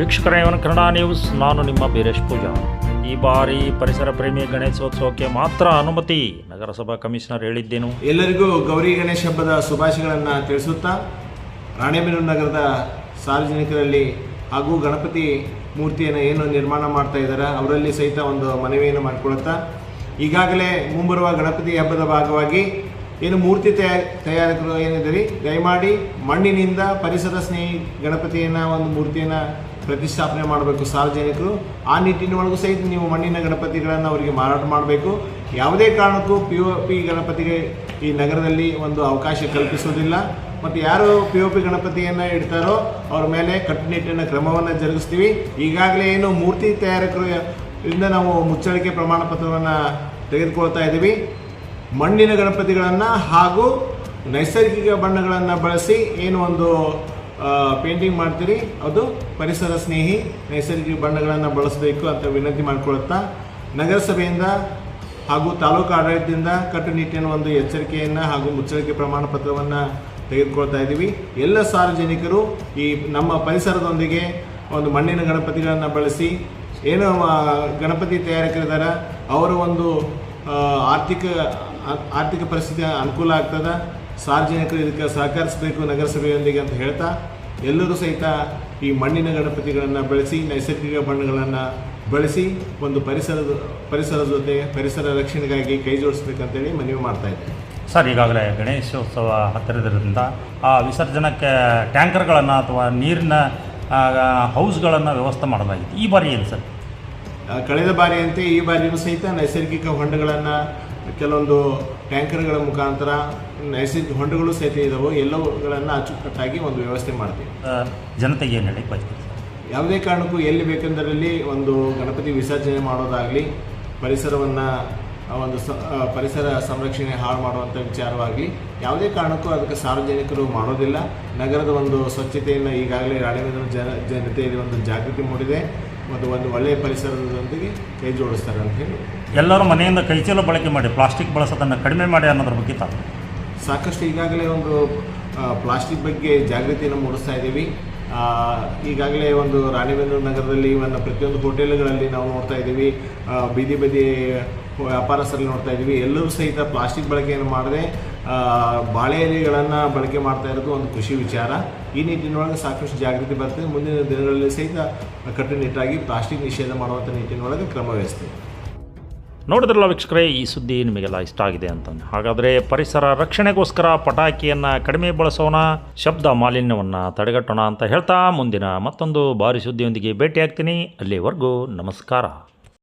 ವೀಕ್ಷಕರ, ಇವನ್ ಕನ್ನಡ ನ್ಯೂಸ್ ನಾನು ನಿಮ್ಮ ಬೀರೇಶ್ ಪೂಜಾ ಈ ಬಾರಿ ಪರಿಸರ ಪ್ರೇಮಿ ಗಣೇಶೋತ್ಸವಕ್ಕೆ ಮಾತ್ರ ಅನುಮತಿ, ನಗರಸಭಾ ಕಮಿಷನರ್ ಹೇಳಿದ್ದೇನು? ಎಲ್ಲರಿಗೂ ಗೌರಿ ಗಣೇಶ ಹಬ್ಬದ ಶುಭಾಶಯಗಳನ್ನು ತಿಳಿಸುತ್ತಾ, ರಾಣೆಬೆನ್ನೂರು ನಗರದ ಸಾರ್ವಜನಿಕರಲ್ಲಿ ಹಾಗೂ ಗಣಪತಿ ಮೂರ್ತಿಯನ್ನು ಏನು ನಿರ್ಮಾಣ ಮಾಡ್ತಾ ಇದ್ದಾರೆ, ಅವರಲ್ಲಿ ಸಹಿತ ಒಂದು ಮನವಿಯನ್ನು ಮಾಡಿಕೊಳ್ಳುತ್ತಾ ಈಗಾಗಲೇ ಮುಂಬರುವ ಗಣಪತಿ ಹಬ್ಬದ ಭಾಗವಾಗಿ ಏನು ಮೂರ್ತಿ ತಯಾ ತಯಾರಕರು ಏನಿದ್ದೀರಿ, ದಯಮಾಡಿ ಮಣ್ಣಿನಿಂದ ಪರಿಸರ ಸ್ನೇಹಿ ಗಣಪತಿಯನ್ನು, ಒಂದು ಮೂರ್ತಿಯನ್ನು ಪ್ರತಿಷ್ಠಾಪನೆ ಮಾಡಬೇಕು ಸಾರ್ವಜನಿಕರು, ಆ ನಿಟ್ಟಿನೊಳಗೂ ಸಹಿತ ನೀವು ಮಣ್ಣಿನ ಗಣಪತಿಗಳನ್ನು ಅವರಿಗೆ ಮಾರಾಟ ಮಾಡಬೇಕು. ಯಾವುದೇ ಕಾರಣಕ್ಕೂ ಪಿ ಒ ಪಿ ಗಣಪತಿಗೆ ಈ ನಗರದಲ್ಲಿ ಒಂದು ಅವಕಾಶ ಕಲ್ಪಿಸೋದಿಲ್ಲ ಮತ್ತು ಯಾರು ಪಿ ಒ ಪಿ ಗಣಪತಿಯನ್ನು ಇಡ್ತಾರೋ ಅವ್ರ ಮೇಲೆ ಕಟ್ಟುನಿಟ್ಟಿನ ಕ್ರಮವನ್ನು ಜರುಗಿಸ್ತೀವಿ. ಈಗಾಗಲೇ ಏನು ಮೂರ್ತಿ ತಯಾರಕರು ಇಂದ ನಾವು ಮುಚ್ಚಳಿಕೆ ಪ್ರಮಾಣ ಪತ್ರವನ್ನು ತೆಗೆದುಕೊಳ್ತಾ ಇದ್ದೀವಿ. ಮಣ್ಣಿನ ಗಣಪತಿಗಳನ್ನು ಹಾಗೂ ನೈಸರ್ಗಿಕ ಬಣ್ಣಗಳನ್ನು ಬಳಸಿ ಏನು ಒಂದು ಪೇಂಟಿಂಗ್ ಮಾಡ್ತೀರಿ. ಅದು ಪರಿಸರ ಸ್ನೇಹಿ, ನೈಸರ್ಗಿಕ ಬಣ್ಣಗಳನ್ನು ಬಳಸಬೇಕು ಅಂತ ವಿನಂತಿ ಮಾಡಿಕೊಳ್ಳುತ್ತಾ ನಗರಸಭೆಯಿಂದ ಹಾಗೂ ತಾಲೂಕು ಆಡಳಿತದಿಂದ ಕಟ್ಟುನಿಟ್ಟಿನ ಒಂದು ಎಚ್ಚರಿಕೆಯನ್ನು ಹಾಗೂ ಮುಚ್ಚಳಿಕೆ ಪ್ರಮಾಣ ಪತ್ರವನ್ನು ತೆಗೆದುಕೊಳ್ತಾ ಇದ್ದೀವಿ. ಎಲ್ಲ ಸಾರ್ವಜನಿಕರು ಈ ನಮ್ಮ ಪರಿಸರದೊಂದಿಗೆ ಒಂದು ಮಣ್ಣಿನ ಗಣಪತಿಗಳನ್ನು ಬಳಸಿ, ಏನು ಗಣಪತಿ ತಯಾರಕರಿದ್ದಾರೆ ಅವರ ಒಂದು ಆರ್ಥಿಕ ಆರ್ಥಿಕ ಪರಿಸ್ಥಿತಿ ಅನುಕೂಲ ಆಗ್ತದೆ. ಸಾರ್ವಜನಿಕರು ಇದಕ್ಕೆ ಸಹಕರಿಸಬೇಕು ನಗರಸಭೆಯೊಂದಿಗೆ ಅಂತ ಹೇಳ್ತಾ ಎಲ್ಲರೂ ಸಹಿತ ಈ ಮಣ್ಣಿನ ಗಣಪತಿಗಳನ್ನು ಬೆಳೆಸಿ ನೈಸರ್ಗಿಕ ಬಣ್ಣಗಳನ್ನು ಬಳಸಿ ಒಂದು ಪರಿಸರದ ಪರಿಸರದ ಜೊತೆ ಪರಿಸರ ರಕ್ಷಣೆಗಾಗಿ ಕೈ ಜೋಡಿಸ್ಬೇಕಂತೇಳಿ ಮನವಿ ಮಾಡ್ತಾ ಇದ್ದೇನೆ. ಸರ್ ಈಗಾಗಲೇ ಗಣೇಶೋತ್ಸವ ಹತ್ತಿರದ್ರಿಂದ ಆ ವಿಸರ್ಜನಕ್ಕೆ ಟ್ಯಾಂಕರ್ಗಳನ್ನು ಅಥವಾ ನೀರಿನ ಹೌಸ್ಗಳನ್ನು ವ್ಯವಸ್ಥೆ ಮಾಡಲಾಗಿತ್ತು. ಈ ಬಾರಿ ಏನು ಸರ್? ಕಳೆದ ಬಾರಿಯಂತೆ ಈ ಬಾರಿಯೂ ಸಹಿತ ನೈಸರ್ಗಿಕ ಹೊಂಡಗಳನ್ನು ಕೆಲವೊಂದು ಟ್ಯಾಂಕರ್ಗಳ ಮುಖಾಂತರ ನೈಸರ್ಗಿಕ ಹೊಂಡಗಳು ಸಹಿತ ಇದಾವೆ. ಎಲ್ಲವುಗಳನ್ನು ಅಚ್ಚುಕಟ್ಟಾಗಿ ಒಂದು ವ್ಯವಸ್ಥೆ ಮಾಡ್ತೀವಿ. ಜನತೆಗೆ ಏನು ಹೇಳಿ ಪರಿಸ್ಥಿತಿ ಯಾವುದೇ ಕಾರಣಕ್ಕೂ ಎಲ್ಲಿ ಬೇಕೆಂದರಲ್ಲಿ ಒಂದು ಗಣಪತಿ ವಿಸರ್ಜನೆ ಮಾಡೋದಾಗಲಿ ಪರಿಸರವನ್ನು ಒಂದು ಸ ಪರಿಸರ ಸಂರಕ್ಷಣೆ ಹಾಳು ಮಾಡುವಂಥ ವಿಚಾರವಾಗಲಿ ಯಾವುದೇ ಕಾರಣಕ್ಕೂ ಅದಕ್ಕೆ ಸಾರ್ವಜನಿಕರು ಮಾಡೋದಿಲ್ಲ. ನಗರದ ಒಂದು ಸ್ವಚ್ಛತೆಯನ್ನು ಈಗಾಗಲೇ ರಾಣೆಬೆನ್ನೂರು ಜನ ಜನತೆಯಲ್ಲಿ ಒಂದು ಜಾಗೃತಿ ಮೂಡಿದೆ. ಮತ್ತು ಒಂದು ಒಳ್ಳೆಯ ಪರಿಸರದೊಂದಿಗೆ ಕೈ ಜೋಡಿಸ್ತಾರೆ ಅಂತ ಹೇಳಿ. ಎಲ್ಲರೂ ಮನೆಯಿಂದ ಕೈಚೀಲ ಬಳಕೆ ಮಾಡಿ ಪ್ಲಾಸ್ಟಿಕ್ ಬಳಸೋದನ್ನು ಕಡಿಮೆ ಮಾಡಿ ಅನ್ನೋದ್ರ ಬಗ್ಗೆ ತಾವು. ಸಾಕಷ್ಟು ಈಗಾಗಲೇ ಒಂದು ಪ್ಲಾಸ್ಟಿಕ್ ಬಗ್ಗೆ ಜಾಗೃತಿಯನ್ನು ಮೂಡಿಸ್ತಾ ಇದ್ದೀವಿ. ಈಗಾಗಲೇ ಒಂದು ರಾಣಿಬೆನ್ನೂರು ನಗರದಲ್ಲಿ ಒಂದು ಪ್ರತಿಯೊಂದು ಹೋಟೆಲ್ಗಳಲ್ಲಿ ನಾವು ನೋಡ್ತಾ ಇದ್ದೀವಿ. ಬೀದಿ ಬದಿ ವ್ಯಾಪಾರಸ್ಥರಲ್ಲಿ ನೋಡ್ತಾ ಇದ್ದೀವಿ. ಎಲ್ಲರೂ ಸಹಿತ ಪ್ಲಾಸ್ಟಿಕ್ ಬಳಕೆಯನ್ನು ಮಾಡದೆ ಬಾಳೆ ಎಲೆಗಳನ್ನು ಬಳಕೆ ಮಾಡ್ತಾ ಇರೋದು ಒಂದು ಖುಷಿ ವಿಚಾರ. ಈ ನಿಟ್ಟಿನೊಳಗೆ ಸಾಕಷ್ಟು ಜಾಗೃತಿ ಬರ್ತದೆ. ಮುಂದಿನ ದಿನಗಳಲ್ಲಿ ಸಹಿತ ಕಟ್ಟುನಿಟ್ಟಾಗಿ ಪ್ಲಾಸ್ಟಿಕ್ ನಿಷೇಧ ಮಾಡುವಂಥ ನಿಟ್ಟಿನೊಳಗೆ ಕ್ರಮ ವಹಿಸ್ತೇವೆ. ನೋಡಿದ್ರಲ್ಲ ವೀಕ್ಷಕರೇ, ಈ ಸುದ್ದಿ ನಿಮಗೆಲ್ಲ ಇಷ್ಟ ಆಗಿದೆ ಅಂತಂದು. ಹಾಗಾದರೆ ಪರಿಸರ ರಕ್ಷಣೆಗೋಸ್ಕರ ಪಟಾಕಿಯನ್ನು ಕಡಿಮೆ ಬಳಸೋಣ, ಶಬ್ದ ಮಾಲಿನ್ಯವನ್ನು ತಡೆಗಟ್ಟೋಣ ಅಂತ ಹೇಳ್ತಾ ಮುಂದಿನ ಮತ್ತೊಂದು ಭಾರಿ ಸುದ್ದಿಯೊಂದಿಗೆ ಭೇಟಿಯಾಗ್ತೀನಿ. ಅಲ್ಲಿವರೆಗೂ ನಮಸ್ಕಾರ.